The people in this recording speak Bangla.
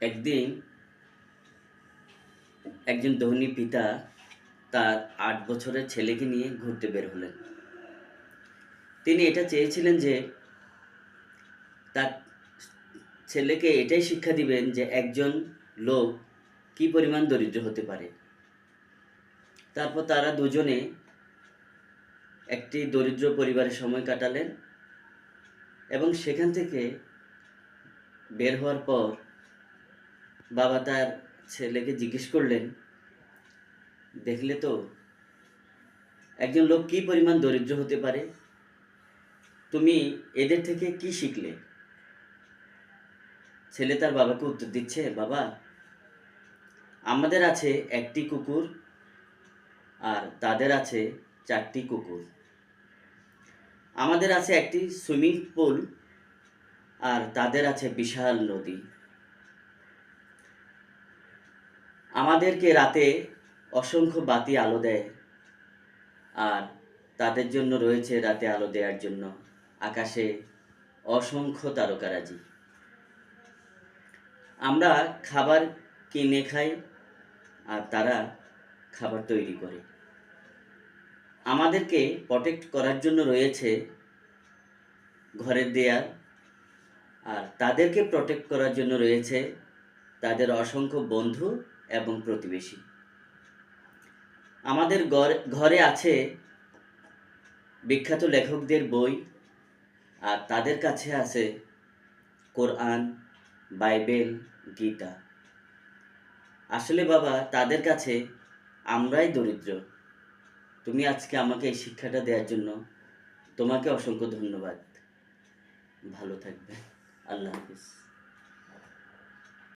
একদিন একজন ধনী পিতা তার আট বছরের ছেলেকে নিয়ে ঘুরতে বের হলেন। তিনি এটা চেয়েছিলেন যে তার ছেলেকে এটাই শিক্ষা দিবেন যে একজন লোক কি পরিমাণ দরিদ্র হতে পারে। তারপর তারা দুজনে একটি দরিদ্র পরিবারের সময় কাটালেন এবং সেখান থেকে বের হওয়ার পর বাবা তার ছেলেকে জিজ্ঞেস করলেন, দেখলে তো একজন লোক কি পরিমাণ দরিদ্র হতে পারে? তুমি এদের থেকে কি শিখলে? ছেলে তার বাবাকে উত্তর দিচ্ছে, বাবা, আমাদের আছে একটি কুকুর আর তাদের আছে চারটি কুকুর। আমাদের আছে একটি সুইমিং পুল আর তাদের আছে বিশাল নদী। আমাদেরকে রাতে অসংখ্য বাতি আলো দেয় আর তাদের জন্য রয়েছে রাতে আলো দেওয়ার জন্য আকাশে অসংখ্য তারকারাজি। আমরা খাবার কিনে খাই আর তারা খাবার তৈরি করে। আমাদেরকে প্রটেক্ট করার জন্য রয়েছে ঘরের দেয়াল আর তাদেরকে প্রটেক্ট করার জন্য রয়েছে তাদের অসংখ্য বন্ধু এবং প্রতিবেশী। আমাদের ঘর- আছে বিখ্যাত লেখকদের বই, আর তাদের কাছে আছে কোরআন, বাইবেল, গীতা। আসলে বাবা, তাদের কাছে আমরাই দরিদ্র। তুমি আজকে আমাকে এই শিক্ষাটা দেওয়ার জন্য তোমাকে অসংখ্য ধন্যবাদ। ভালো থাকবে আল্লাহ হাফিজ।